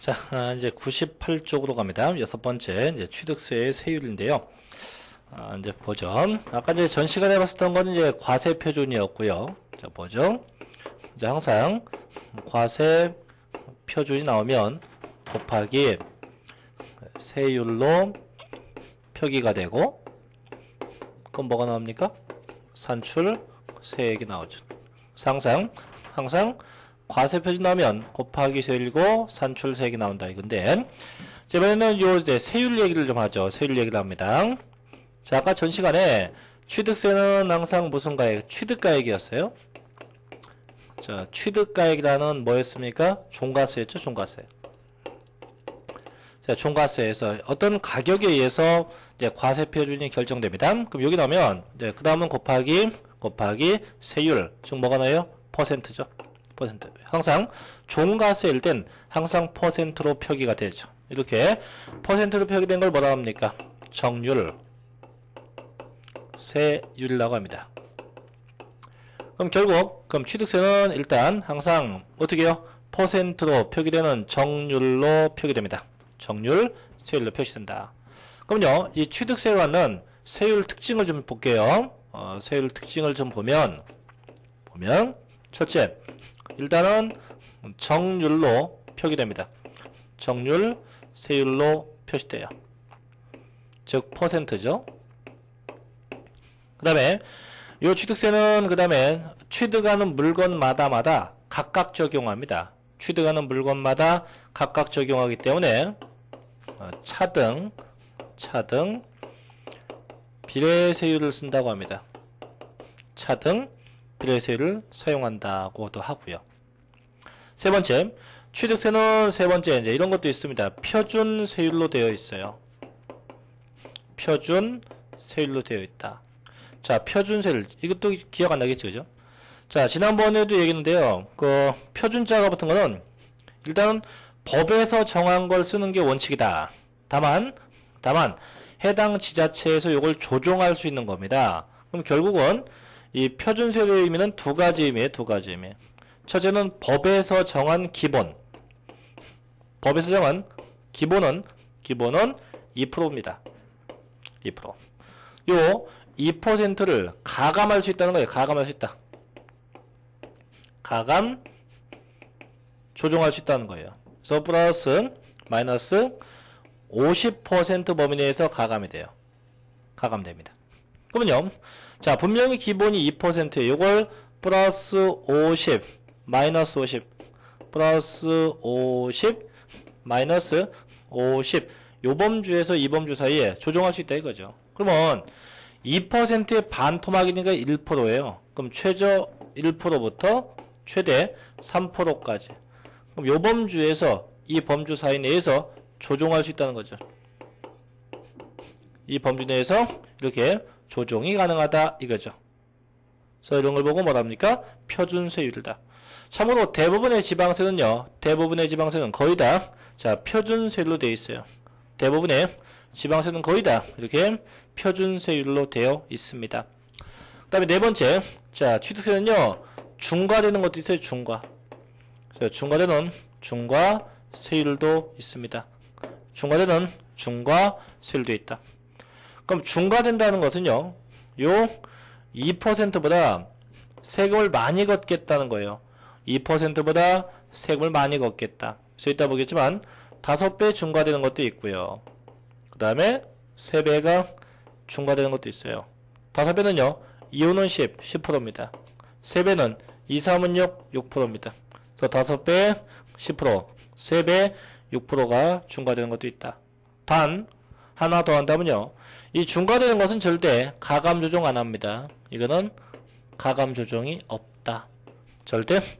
자, 아, 이제 98쪽으로 갑니다. 여섯 번째, 이제 취득세의 세율인데요. 아, 이제 보죠. 아까 이제 전 시간에 봤었던 거는 이제 과세 표준이었고요. 자, 보죠. 이제 항상 과세 표준이 나오면 곱하기 세율로 표기가 되고, 그럼 뭐가 나옵니까? 산출 세액이 나오죠. 항상, 항상 과세 표준 나오면 곱하기 세율이고 산출 세액이 나온다 이건데 자, 이번에는 요 이제 세율 얘기를 좀 하죠. 세율 얘기를 합니다. 자, 아까 전 시간에 취득세는 항상 무슨 가액? 취득가액이었어요. 자, 취득가액이라는 뭐였습니까? 종가세였죠, 종가세. 자, 종가세에서 어떤 가격에 의해서 이제 과세 표준이 결정됩니다. 그럼 여기 나오면 그 다음은 곱하기 곱하기 세율. 즉 뭐가 나요? 퍼센트죠. 퍼센트. 항상 종가세일 땐 항상 퍼센트로 표기가 되죠. 이렇게 퍼센트로 표기된 걸 뭐라 합니까? 정률, 세율이라고 합니다. 그럼 결국 그럼 취득세는 일단 항상 어떻게 해요? 퍼센트로 표기되는 정률로 표기됩니다. 정률, 세율로 표시된다. 그럼요, 이 취득세와는 세율 특징을 좀 볼게요. 어, 세율 특징을 좀 보면 보면 첫째, 일단은 정률로 표기됩니다. 정률, 세율로 표시돼요. 즉 퍼센트죠. 그 다음에 이 취득세는 그 다음에 취득하는 물건마다마다 각각 적용합니다. 취득하는 물건마다 각각 적용하기 때문에 어, 차등, 차등 비례세율을 쓴다고 합니다. 차등 비례세율을 사용한다고도 하고요. 세 번째, 취득세는 세 번째 이제 이런 것도 있습니다. 표준 세율로 되어 있어요. 표준 세율로 되어 있다. 자, 표준 세율 이것도 기억 안 나겠죠, 그죠? 자, 지난번에도 얘기했는데요. 그 표준자가 붙은 거는 일단 법에서 정한 걸 쓰는 게 원칙이다. 다만 다만 해당 지자체에서 이걸 조정할 수 있는 겁니다. 그럼 결국은 이 표준 세율의 의미는 두 가지 의미에요. 두 가지 의미. 첫째는 법에서 정한 기본. 법에서 정한 기본은 기본은 2%입니다. 2%. 요 2%를 가감할 수 있다는 거예요. 가감할 수 있다. 가감 조정할 수 있다는 거예요. 그래서 플러스 마이너스 50% 범위 내에서 가감이 돼요. 가감됩니다. 그러면요. 자, 분명히 기본이 2%예요. 이걸 플러스 50, 마이너스 50, 플러스 50, 마이너스 50. 요 범주에서 이 범주 사이에 조정할 수 있다 이거죠. 그러면 2%의 반토막이니까 1%예요. 그럼 최저 1%부터 최대 3%까지. 그럼 요 범주에서 이 범주 사이 내에서 조정할 수 있다는 거죠. 이 범주 내에서 이렇게 조정이 가능하다 이거죠. 그래서 이런 걸 보고 뭐랍니까? 표준세율이다. 참고로 대부분의 지방세는요. 대부분의 지방세는 거의 다 자, 표준세율로 되어 있어요. 대부분의 지방세는 거의 다 이렇게 표준세율로 되어 있습니다. 그 다음에 네 번째, 자, 취득세는요, 중과되는 것도 있어요, 중과. 중과되는 중과 세율도 있습니다. 중과되는 중과 세율도 있다. 그럼 중과된다는 것은요, 요 2%보다 세금을 많이 걷겠다는 거예요. 2%보다 세금을 많이 걷겠다. 그래서 이따 보겠지만, 5배 중과되는 것도 있고요. 그 다음에 3배가 중과되는 것도 있어요. 5배는요, 2호는 10, 10%입니다. 3배는 2, 3은 6, 6%입니다. 그래서 5배 10%, 3배 6%가 중과되는 것도 있다. 단, 하나 더 한다면요. 이 중과되는 것은 절대 가감 조정 안 합니다. 이거는 가감 조정이 없다. 절대